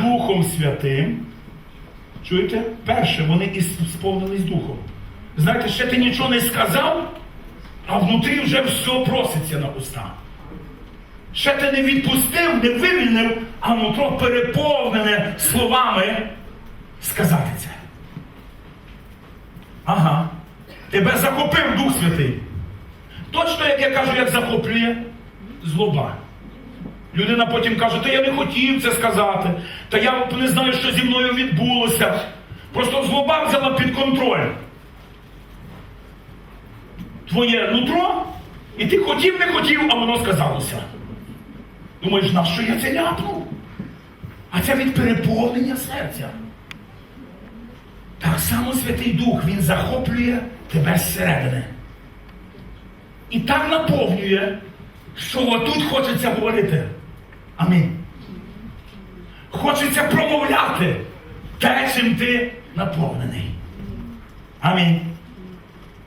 Духом Святим. Чуєте? Перше, вони і сповнились Духом. Знаєте, ще ти нічого не сказав, а внутрі вже все проситься на уста. Ще ти не відпустив, не вивільнив, а нутро переповнене словами сказати це. Ага. Тебе захопив Дух Святий. Точно, як я кажу, як захоплює злоба. Людина потім каже, та я не хотів це сказати, та я не знаю, що зі мною відбулося. Просто злоба взяла під контроль. Твоє нутро, і ти хотів, не хотів, а воно сказалося. Думаєш, на що я це ляпнув? А це від переповнення серця. Так само Святий Дух, Він захоплює тебе зсередини. І так наповнює, що отут хочеться говорити. Амінь. Хочеться промовляти те, чим ти наповнений. Амінь.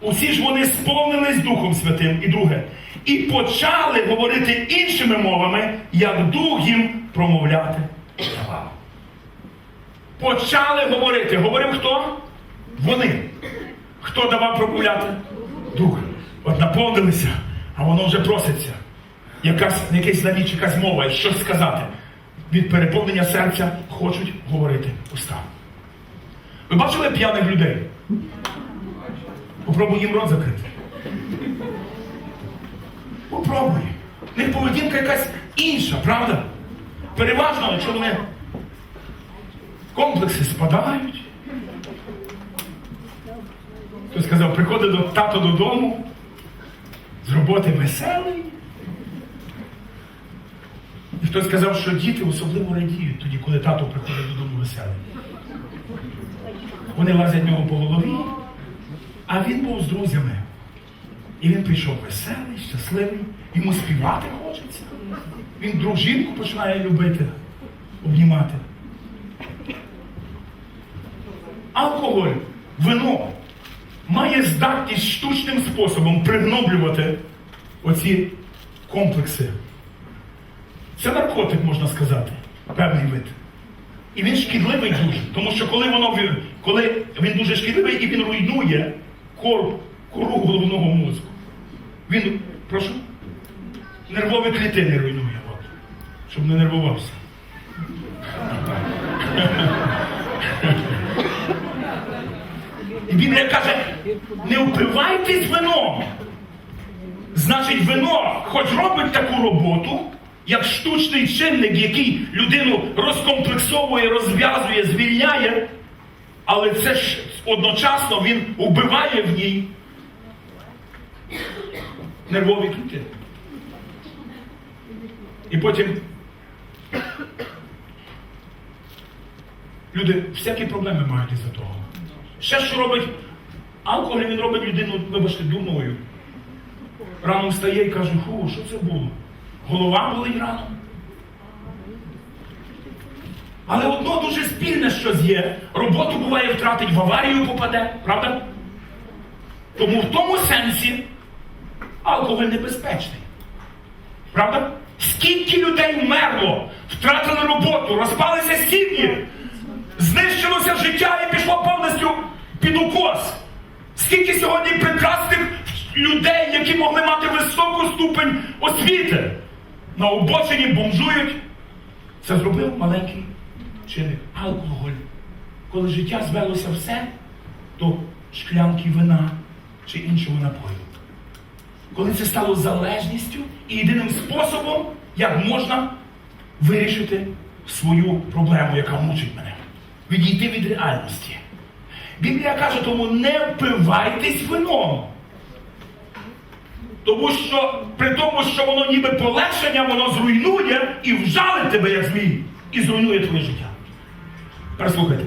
Усі ж вони сповнились Духом Святим. І друге. І почали говорити іншими мовами, як Дух їм промовляти давав. Почали говорити. Говорив хто? Вони. Хто давав промовляти? Дух. От наповнилися, а воно вже проситься. Якась, якийсь навіч, якась мова, щось сказати. Від переповнення серця хочуть говорити уста. Ви бачили п'яних людей? Попробуй їм рот закрити. Попробуй. В них поведінка якась інша, правда? Переважно, якщо вони комплекси спадають. Хтось сказав, приходить до тато додому, з роботи веселий. І хтось сказав, що діти особливо радіють тоді, коли тато приходить додому веселий. Вони лазять нього по голові, а він був з друзями. І він прийшов веселий, щасливий, йому співати хочеться. Він дружинку починає любити, обнімати. Алкоголь, вино має здатність штучним способом пригноблювати оці комплекси. Це наркотик, можна сказати, певний вид. І він шкідливий дуже. Тому що коли воно коли він дуже шкідливий і він руйнує кор, кору головного мозку. Він, прошу, нервові клітини руйнує, от, щоб не нервувався. І Біблія каже, не впивайтесь вином. Значить, вино хоч робить таку роботу, як штучний чинник, який людину розкомплексовує, розв'язує, звільняє, але це ж одночасно він вбиває в ній нервові клітини. І потім люди всякі проблеми мають із-за того. Ще що робить алкоголь, він робить людину, вибачте, дурною. Рано встає і каже, фу, що це було? Голова болить рано. Але одно дуже спільне щось є. Роботу буває втратить, в аварію попаде, правда? Тому в тому сенсі алкоголь небезпечний. Правда? Скільки людей вмерло, втратили роботу, розпалися сім'ї, знищилося життя і пішло повністю під укос. Скільки сьогодні прекрасних людей, які могли мати високу ступень освіти, на обочині бомжують. Це зробив маленький чинник алкоголь. Коли життя звелося все до шклянки вина чи іншого напою. Коли це стало залежністю і єдиним способом, як можна вирішити свою проблему, яка мучить мене. Відійти від реальності. Біблія каже, тому не впивайтесь вином. Тому що при тому, що воно ніби полегшення, воно зруйнує і вжалить тебе, як змій, і зруйнує твоє життя. Переслухайте.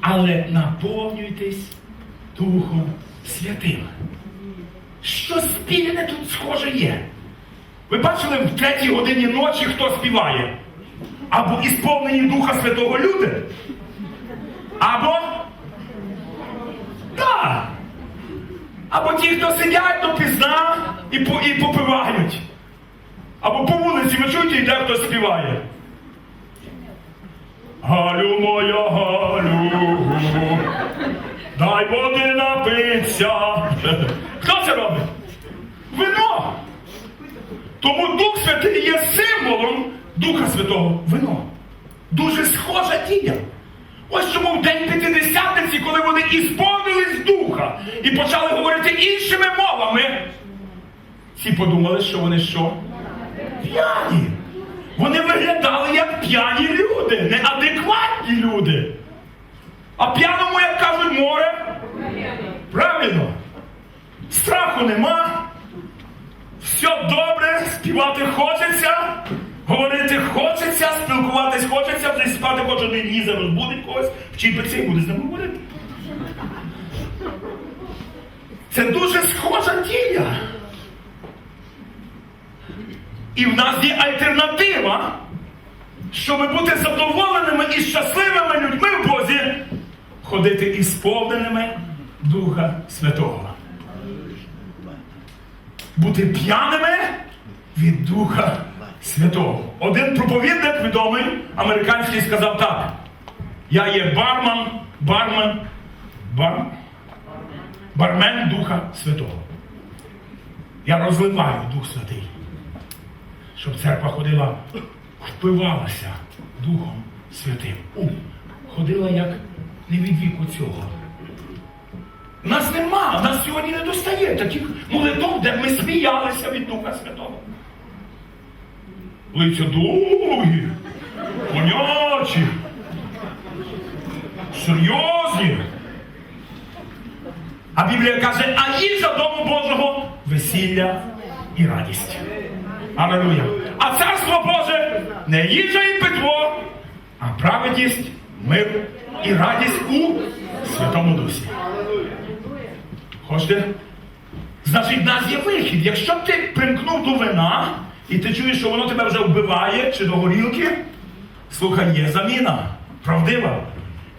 Але наповнюйтесь Духом Святим. Що спільне тут схоже є? Ви бачили в третій годині ночі, хто співає? Або ісповнені Духа Святого люди? Або. Так. Або ті, хто сидять допізна і, по, і попивають. Або по вулиці, ви чуєте, йде хтось співає. Галю моя Галю, дай води напиться. Хто це робить? Вино. Тому Дух Святий є символом Духа Святого вино. Дуже схожа дія. Ось чому в день п'ятидесятниці, коли вони ісповнились духа і почали говорити іншими мовами, всі подумали, що вони що? П'яні. Вони виглядали як п'яні люди, неадекватні люди. А п'яному, як кажуть, море. Правильно. Страху нема. Все добре, співати хочеться, говорити хочеться, спілкуватись хочеться, вже спати хоче не лізе, розбудить когось, вчіпиться і буде з ним говорити. Це дуже схожа дія. І в нас є альтернатива, щоб бути задоволеними і щасливими людьми в Бозі, ходити із сповненими Духа Святого бути п'яними від Духа Святого. Один проповідник відомий американський сказав так: я є бармен, бармен, бар, бармен Духа Святого. Я розливаю Дух Святий, щоб церква ходила, впивалася Духом Святим. У, ходила як не від віку цього. Нас нема, нас сьогодні не достає таких молитов, де ми сміялися від Духа Святого. Лиця довгі, понячі, серйозні. А Біблія каже, а їжа дому Божого весілля і радість. Аллилуйя. А царство Боже не їжа і питво, а праведність, мир і радість у Святому Дусі. Хочете? Значить, в нас є вихід. Якщо ти примкнув до вина, і ти чуєш, що воно тебе вже вбиває чи до горілки, слухай, є заміна. Правдива.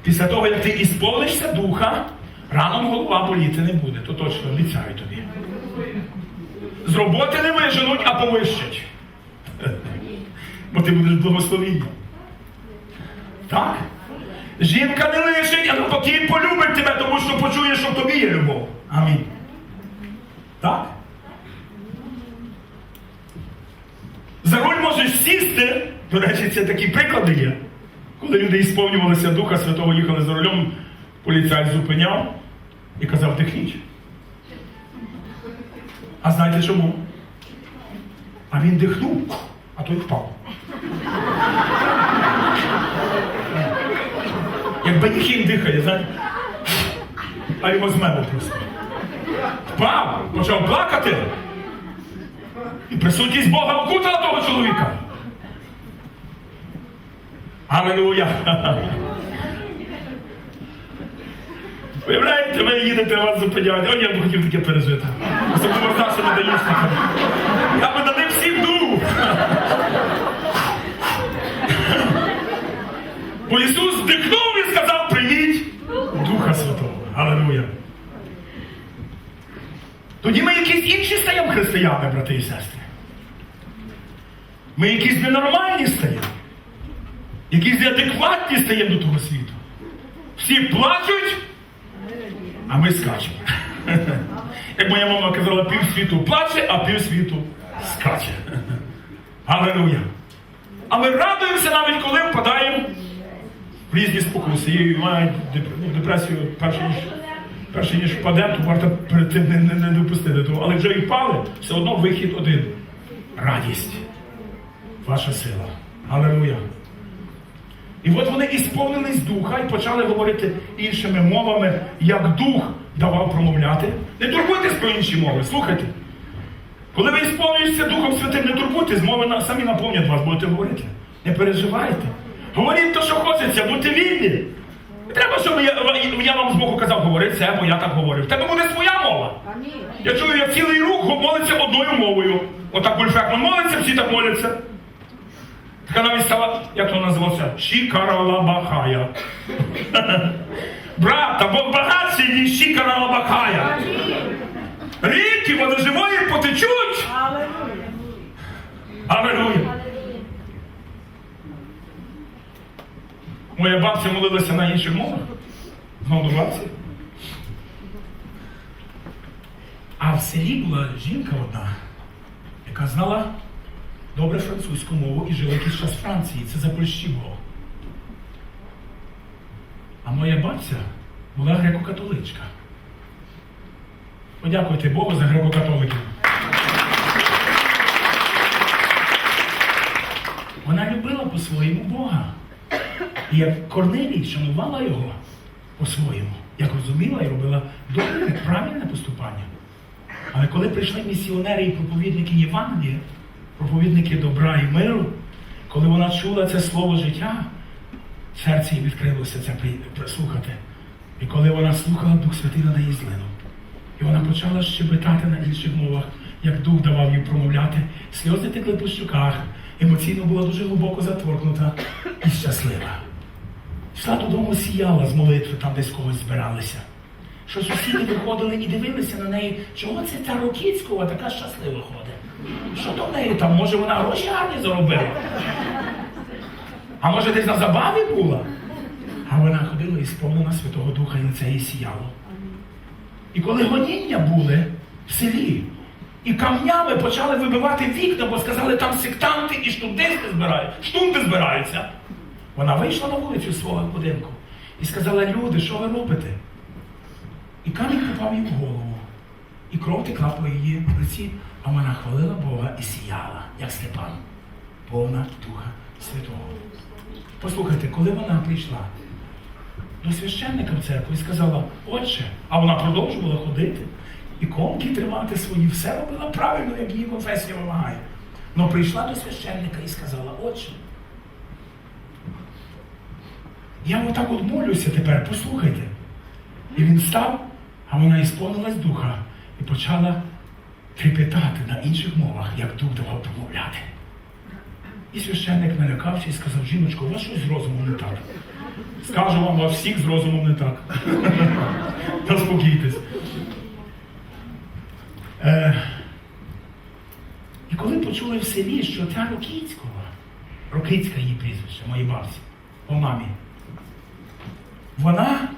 Після того, як ти ісполнишся духа, раном голова боліти не буде. То точно обіцяю тобі. З роботи не виженуть, а повищать. Бо ти будеш благословінням. Так? Жінка не лишить, а навпаки полюбить тебе, тому що почує, що в тобі є любов. Амінь. Так? Сісти. До речі, це такі приклади є. Коли люди ісповнювалися Духа Святого, їхали за рулем, поліцай зупиняв і казав, тихніч. А знаєте чому? А він дихнув, а той впав. Як баніхін дихає, знаєте? А його змело просто. Впав, почав плакати. І присутність Бога окутала того чоловіка. Аллилуйя. Виявляєте, ви їдете, вас зупиняють. О, я б хотів таке пережити. Особливо з нашими даїшниками. Я би них всім дув. Бо Ісус вдихнув і сказав, прийміть Духа Святого. Аллилуйя. Тоді ми якісь інші стаємо християни, брати і сестри. Ми якісь ненормальні стаємо. Якісь неадекватні стаємо до того світу. Всі плачуть, а ми скачемо. Як моя мама казала, пів світу плаче, а пів світу скаче. Аллилуйя. А ми радуємося навіть коли впадаємо в різні спокуси. І мають ну, депресію перше ніж, перше ніж впаде, то варто перед тим не, не, не допустити того. Але вже і впали, все одно вихід один. Радість. Ваша сила. Аллилуйя. І от вони ісповнились духа і почали говорити іншими мовами, як дух давав промовляти. Не турбуйтесь про інші мови, слухайте. Коли ви ісповнюєтеся Духом Святим, не турбуйтесь, мови самі наповнять вас, будете говорити. Не переживайте. Говоріть то, що хочеться, будьте вільні. Не треба, щоб я, я вам з Богу казав, говори це, бо я так говорив. В тебе буде своя мова. Я чую, як цілий рух молиться одною мовою. Отак Бульфекман молиться, всі так моляться. Стала, як то називався? Шікаралабахая. Брат, та Бог багатший, ніж Шікаралабахая. Ріки водоживої потечуть. Аллилуйя. Моя бабця молилася на інших мовах. Знову до бабці. А в селі була жінка одна, яка знала добре французьку мову і жила якийсь час Франції. Це за було. А моя бабця була греко-католичка. Подякуйте Богу за греко-католиків. Вона любила по-своєму Бога. І як Корнелій шанувала його по-своєму, як розуміла і робила добре, правильне поступання. Але коли прийшли місіонери і проповідники Євангелія, проповідники добра і миру, коли вона чула це слово життя, серце їй відкрилося це прислухати. І коли вона слухала, Дух Святий на неї злинув. І вона почала щебетати на інших мовах, як дух давав їй промовляти. Сльози текли по щоках, емоційно була дуже глибоко заторкнута і щаслива. Йшла додому, сіяла з молитви, там десь когось збиралися. Що сусіди виходили і дивилися на неї, чого це та Рокіцькова така щаслива ходить? Що то в неї там? Може вона гроші гарні заробила? А може десь на забаві була? А вона ходила і сповнена Святого Духа і лице їй сіяло. І коли гоніння були в селі, і камнями почали вибивати вікна, бо сказали, там сектанти і штуденти збирають, штунти збираються. Вона вийшла на вулицю свого будинку і сказала, люди, що ви робите? І камінь попав їй в голову. І кров текла по її лиці, а вона хвалила Бога і сіяла, як Степан, повна Духа Святого. Послухайте, коли вона прийшла до священника в церкву і сказала, отче, а вона продовжувала ходити, іконки тримати свої, все робила правильно, як її конфесія вимагає. Но прийшла до священника і сказала, отче, я отак от молюся тепер, послухайте. І він став, а вона ісповнилась духа і почала трепетати на інших мовах, як дух давав промовляти. І священник налякався і сказав, жіночко, у вас щось з розумом не так. Скажу вам, у вас всіх з розумом не так. Заспокійтесь. Е, і коли почули в селі, що ця Рокіцькова, Рокицька її прізвище, моїй бабці, по мамі, вона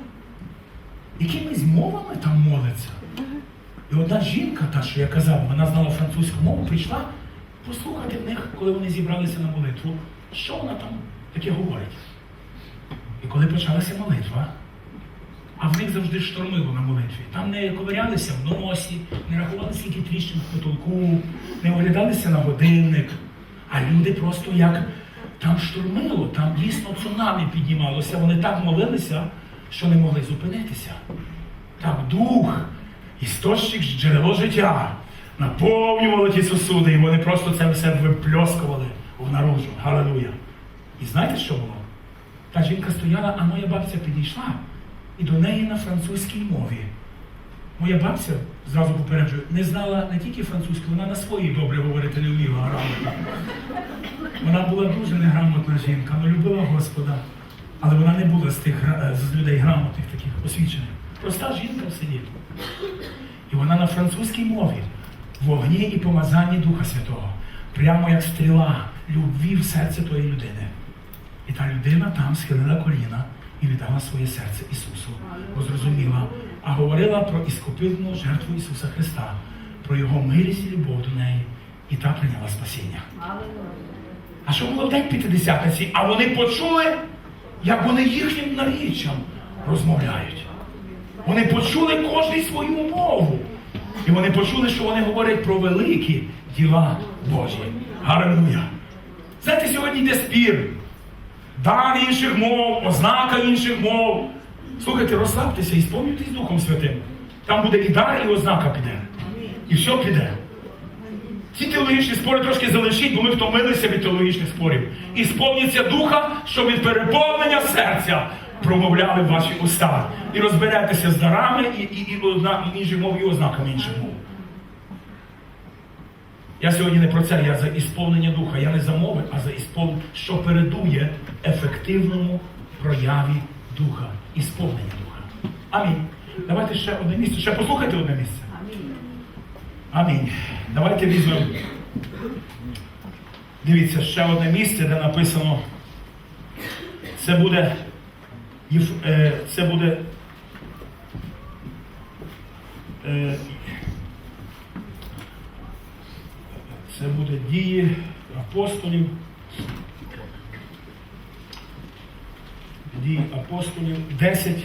якимись мовами там молиться. І одна жінка, та, що я казав, вона знала французьку мову, прийшла послухати в них, коли вони зібралися на молитву, що вона там таке говорить. І коли почалася молитва, а в них завжди штормило на молитві. Там не ковирялися в носі, не рахували скільки тріщин в потолку, не оглядалися на годинник. А люди просто як там штормило, там дійсно цунамі піднімалося. Вони так молилися, що не могли зупинитися. Так дух, істочник джерело життя, наповнювало ті сосуди, і вони просто це все випльоскували в наружу. Галилуя. І знаєте, що було? Та жінка стояла, а моя бабця підійшла і до неї на французькій мові. Моя бабця, зразу попереджую, не знала не тільки французьку, вона на своїй добре говорити не вміла грамотно. Вона була дуже неграмотна жінка, але любила Господа. Але вона не була з тих з людей грамотних, таких освічених. Проста жінка в селі. І вона на французькій мові, в вогні і помазанні Духа Святого, прямо як стріла любві в серце тої людини. І та людина там схилила коліна і віддала своє серце Ісусу, бо зрозуміла, а говорила про іскупительну жертву Ісуса Христа, про Його милість і любов до неї, і та прийняла спасіння. А що було в день п'ятидесятниці? А вони почули, як вони їхнім наріччям розмовляють. Вони почули кожний свою мову. І вони почули, що вони говорять про великі діла Божі. Гаралуя! Знаєте, сьогодні йде спір. Дар інших мов, ознака інших мов. Слухайте, розслабтеся і сповнюйтесь Духом Святим. Там буде і дар, і ознака піде. І все піде. Ці теологічні спори трошки залишіть, бо ми втомилися від теологічних спорів. І сповніться духа, що від переповнення серця промовляли ваші уста. І розберетеся з дарами і, і, і, озна- і інших мов, і ознаками інших мов. Я сьогодні не про це, я за ісповнення духа. Я не за мови, а за ісповнення, що передує ефективному прояві духа, ісповнення духа. Амінь. Давайте ще одне місце. Ще послухайте одне місце. Амінь. Давайте візьмемо. Дивіться, ще одне місце, де написано Це буде. Е, Це буде. е, Це буде дії апостолів. Дії апостолів 10.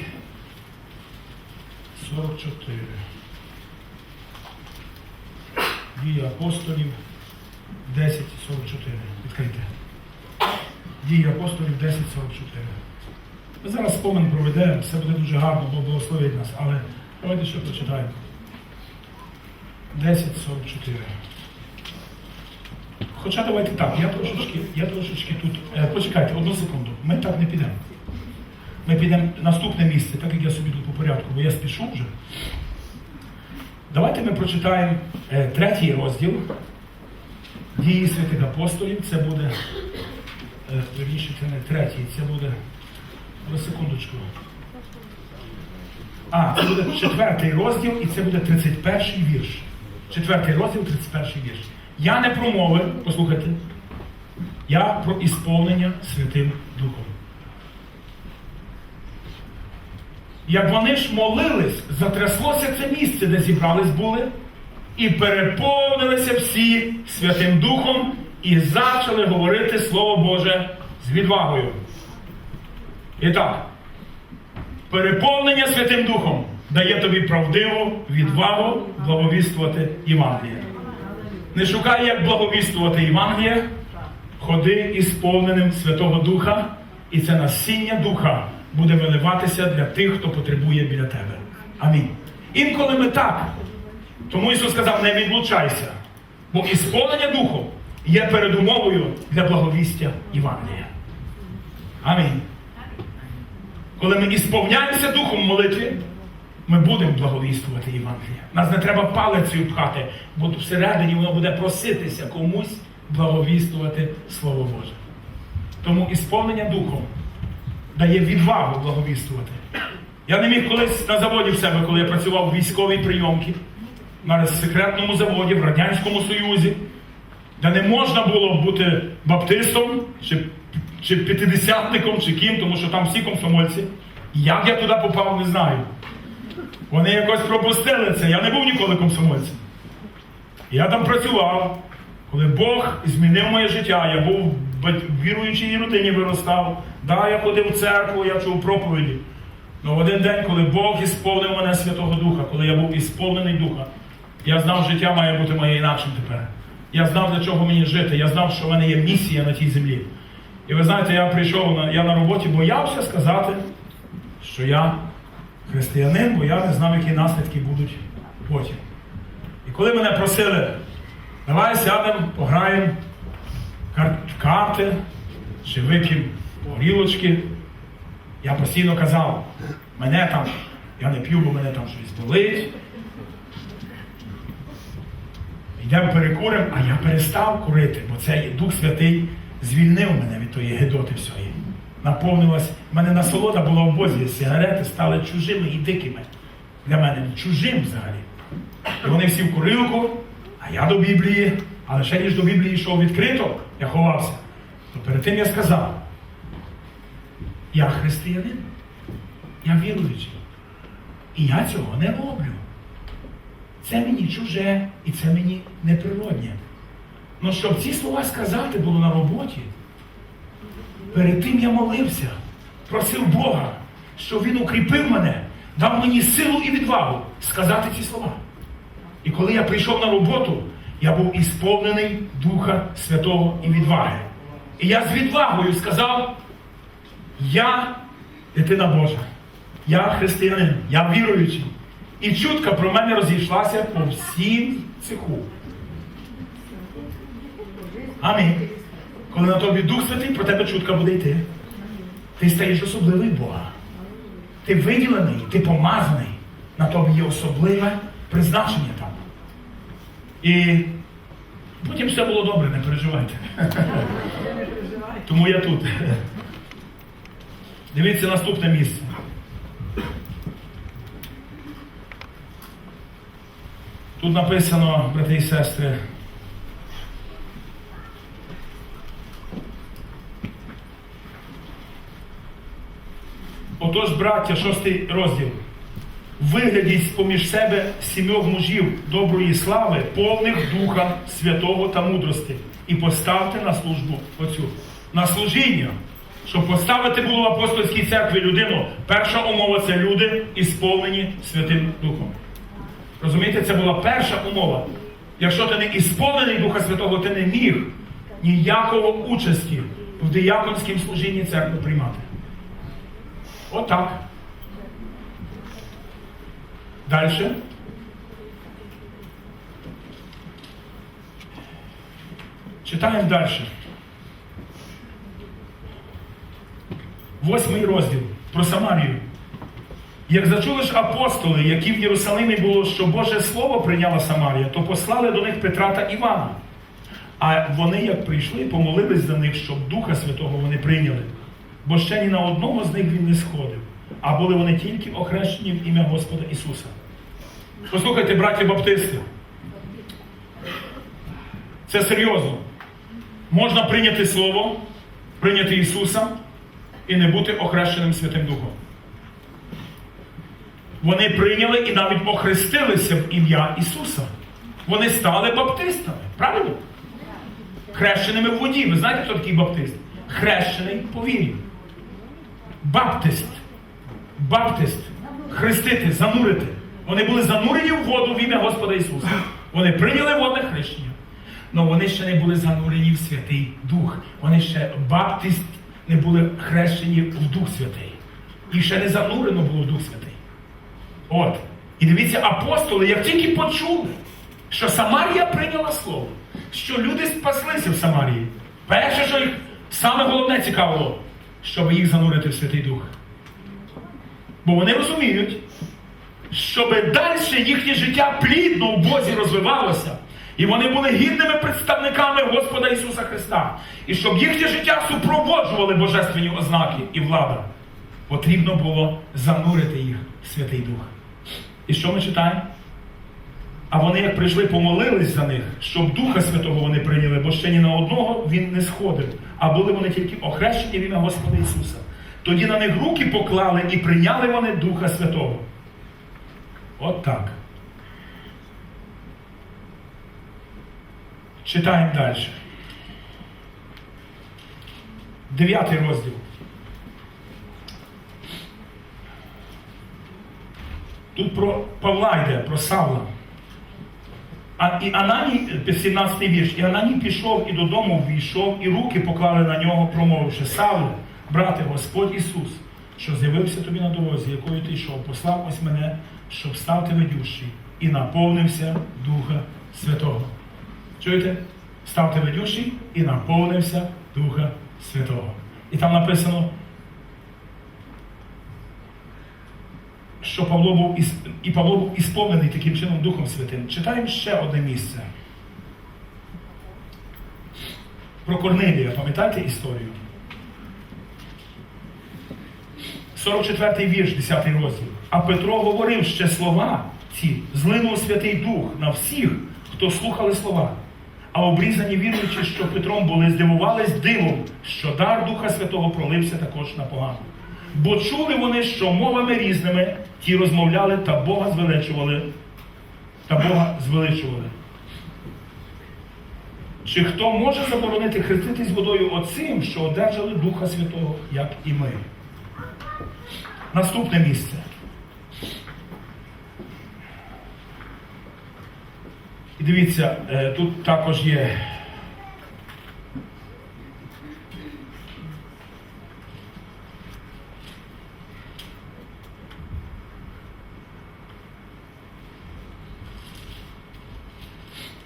44. Дії апостолів 10, 44. Відкрийте. Дії апостолів 10, 44. Ми зараз спомин проведемо, все буде дуже гарно, бо благословить нас, але давайте ще прочитаємо. 10, 44. Хоча давайте так, я трошечки, я трошечки тут. Е, почекайте, одну секунду. Ми так не підемо. Ми підемо наступне місце, так як я собі тут по порядку, бо я спішу вже. Давайте ми прочитаємо е, третій розділ дії святих апостолів. Це буде, е, вірніше, це не третій, це буде. Але секундочку. А, це буде четвертий розділ і це буде 31 вірш. Четвертий розділ, 31 вірш. Я не про мови, послухайте. Я про ісповнення Святим Духом. Як вони ж молились, затряслося це місце, де зібрались були, і переповнилися всі Святим Духом і почали говорити Слово Боже з відвагою. І так, переповнення Святим Духом дає тобі правдиву відвагу благовіствувати Євангеліє. Не шукай, як благовіствувати Євангеліє, ходи із сповненим Святого Духа, і це насіння Духа буде виливатися для тих, хто потребує біля тебе. Амінь. Інколи ми так. Тому Ісус сказав, не відлучайся, бо ісповнення Духом є передумовою для благовістя Євангелія. Амінь. Коли ми ісповняємося Духом молитві, ми будемо благовістувати Євангелія. Нас не треба палицею пхати, бо всередині воно буде проситися комусь благовістувати Слово Боже. Тому ісповнення Духом дає відвагу благовістувати. Я не міг колись на заводі в себе, коли я працював в військовій прийомці, на секретному заводі в Радянському Союзі, де не можна було бути баптистом, чи, чи п'ятидесятником, чи ким, тому що там всі комсомольці. Як я туди попав, не знаю. Вони якось пропустили це. Я не був ніколи комсомольцем. Я там працював, коли Бог змінив моє життя, я був в віруючій родині виростав. Да, я ходив в церкву, я чув проповіді. Але в один день, коли Бог ісповнив мене Святого Духа, коли я був ісповнений Духа, я знав, що життя має бути моє інакшим тепер. Я знав, для чого мені жити. Я знав, що в мене є місія на тій землі. І ви знаєте, я прийшов на я на роботі, боявся сказати, що я християнин, бо я не знав, які наслідки будуть потім. І коли мене просили, давай сядемо, пограємо карти чи вип'ємо горілочки, я постійно казав, мене там, я не п'ю, бо мене там щось болить. Йдемо перекуримо, а я перестав курити, бо цей Дух Святий звільнив мене від тої гидоти всьої. Наповнилась, в мене насолода була в Бозі, сигарети стали чужими і дикими. Для мене чужим взагалі. І вони всі в курилку, а я до Біблії, але ще ніж до Біблії йшов відкрито, я ховався. То перед тим я сказав, я християнин, я віруючий. І я цього не роблю. Це мені чуже і це мені неприроднє. Ну, щоб ці слова сказати було на роботі, перед тим я молився, просив Бога, щоб Він укріпив мене, дав мені силу і відвагу сказати ці слова. І коли я прийшов на роботу, я був ісповнений Духа Святого і відваги. І я з відвагою сказав, я дитина Божа, я християнин, я віруючий. І чутка про мене розійшлася по всім цеху. Амінь. Коли на тобі Дух Святий, про тебе чутка буде йти. Ти стаєш особливий Бога. Ти виділений, ти помазаний. На тобі є особливе призначення там. І потім все було добре, не переживайте. Тому я тут. Дивіться наступне місце. Тут написано, брати і сестри. Отож, браття, шостий розділ. Виглядіть поміж себе сімьох мужів доброї слави, повних Духа Святого та мудрости, і поставте на службу оцю, на служіння. Щоб поставити було в апостольській церкві людину, перша умова це люди, ісполнені Святим Духом. Розумієте, це була перша умова. Якщо ти не ісполнений Духа Святого, ти не міг ніякого участі в дияконському служінні церкви приймати. Отак. Далі. Читаємо далі. Восьмий розділ про Самарію. Як зачули ж апостоли, які в Єрусалимі було, що Боже Слово прийняла Самарія, то послали до них Петра та Івана. А вони, як прийшли, помолились за них, щоб Духа Святого вони прийняли. Бо ще ні на одного з них він не сходив, а були вони тільки охрещені в ім'я Господа Ісуса. Послухайте, браті Баптисти. Це серйозно. Можна прийняти Слово, прийняти Ісуса і не бути охрещеним Святим Духом. Вони прийняли і навіть охрестилися в ім'я Ісуса. Вони стали баптистами. Правильно? Хрещеними в воді. Ви знаєте, хто такий баптист? Хрещений по вірі. Баптист. Баптист. Хрестити, занурити. Вони були занурені в воду в ім'я Господа Ісуса. Вони прийняли водне хрещення. Але вони ще не були занурені в Святий Дух. Вони ще баптист не були хрещені в Дух Святий. І ще не занурено було в Дух Святий. От. І дивіться, апостоли, як тільки почули, що Самарія прийняла слово, що люди спаслися в Самарії. Перше, що їх саме головне цікавило, щоб їх занурити в Святий Дух. Бо вони розуміють, щоб далі їхнє життя плідно в Бозі розвивалося, і вони були гідними представниками Господа Ісуса Христа. І щоб їхнє життя супроводжували божественні ознаки і влада, потрібно було занурити їх в Святий Дух. І що ми читаємо? А вони, як прийшли, помолились за них, щоб Духа Святого вони прийняли, бо ще ні на одного він не сходив, а були вони тільки охрещені в ім'я Господа Ісуса. Тоді на них руки поклали і прийняли вони Духа Святого. От так. Читаємо далі. Дев'ятий розділ. Тут про Павла йде, про Савла. А і Ананій, 17 вірш, і Ананій пішов і додому ввійшов, і руки поклали на нього, промовивши, Савле, брате, Господь Ісус, що з'явився тобі на дорозі, якою ти йшов, послав ось мене, щоб став ведющий, і наповнився Духа Святого. Чуєте? Став ведющий і наповнився Духа Святого. І там написано, що Павло був і Павло був ісповнений таким чином Духом Святим. Читаємо ще одне місце. Про Корнилія, пам'ятаєте історію? 44-й вірш, 10 розділ. А Петро говорив ще слова ці, злинув Святий Дух на всіх, хто слухали слова. А обрізані віруючи, що Петром були, здивувались дивом, що дар Духа Святого пролився також на погану. Бо чули вони, що мовами різними ті розмовляли та Бога звеличували, та Бога звеличували. Чи хто може заборонити хреститись водою оцим, що одержали Духа Святого, як і ми? Наступне місце. І дивіться, е, тут також є.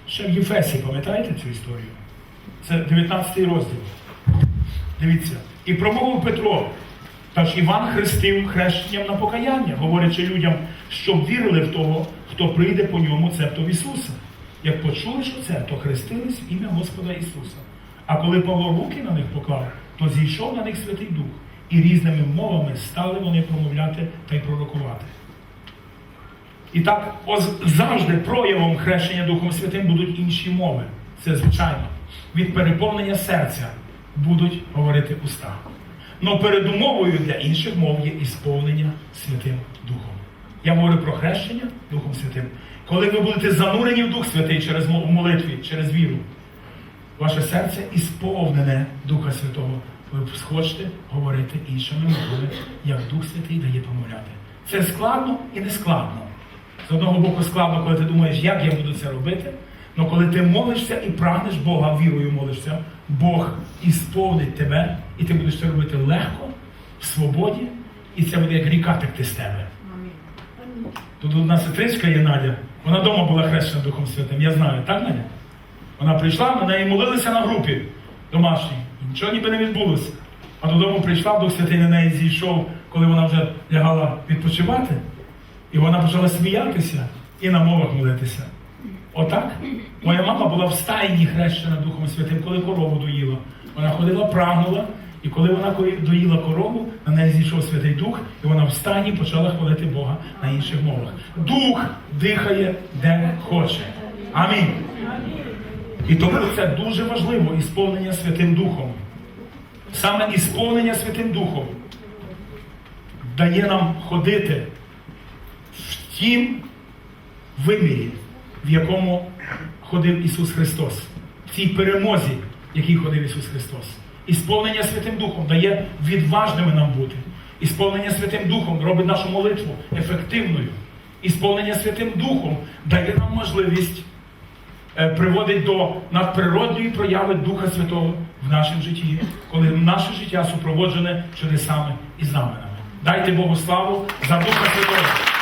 Ще в Єфесі, пам'ятаєте цю історію? Це 19 розділ. Дивіться. І промовив Петро, та ж Іван хрестив хрещенням на покаяння, говорячи людям, щоб вірили в того, хто прийде по ньому, цебто в Ісуса. Як почули, що це, то хрестились в ім'я Господа Ісуса. А коли Павло руки на них поклав, то зійшов на них Святий Дух, і різними мовами стали вони промовляти та й пророкувати. І так завжди проявом хрещення Духом Святим будуть інші мови. Це звичайно. Від переповнення серця будуть говорити уста. але передумовою для інших мов є ісповнення Святим Духом. Я говорю про хрещення Духом Святим. Коли ви будете занурені в Дух Святий через молитві, через віру, ваше серце ісповнене Духа Святого. Ви схочете говорити іншими мовами, як Дух Святий дає помовляти. Це складно і не складно. З одного боку складно, коли ти думаєш, як я буду це робити. Але коли ти молишся і прагнеш Бога, вірою молишся, Бог ісповнить тебе, і ти будеш це робити легко, в свободі, і це буде як ріка текти з тебе. Тут одна сестричка є Надя. Вона вдома була хрещена Духом Святим. Я знаю, так, Надя? Вона прийшла, на неї молилися на групі домашній. Нічого ніби не відбулося. А додому прийшла, Дух Святий на неї зійшов, коли вона вже лягала відпочивати. І вона почала сміятися і на мовах молитися. Отак. Моя мама була в стайні хрещена Духом Святим, коли корову доїла. Вона ходила, прагнула, і коли вона доїла корову, на неї зійшов Святий Дух, і вона в стайні почала хвалити Бога на інших мовах. Дух дихає де хоче. Амінь. І тому це дуже важливо ісповнення Святим Духом. Саме ісповнення Святим Духом дає нам ходити в тім вимірі, в якому ходив Ісус Христос, в цій перемозі, в якій ходив Ісус Христос. Ісповнення Святим Духом дає відважними нам бути. Ісповнення Святим Духом робить нашу молитву ефективною. Ісповнення Святим Духом дає нам можливість е, приводить до надприродної прояви Духа Святого в нашому житті, коли наше життя супроводжене чудесами і знаменами. Дайте Богу славу за Духа Святого.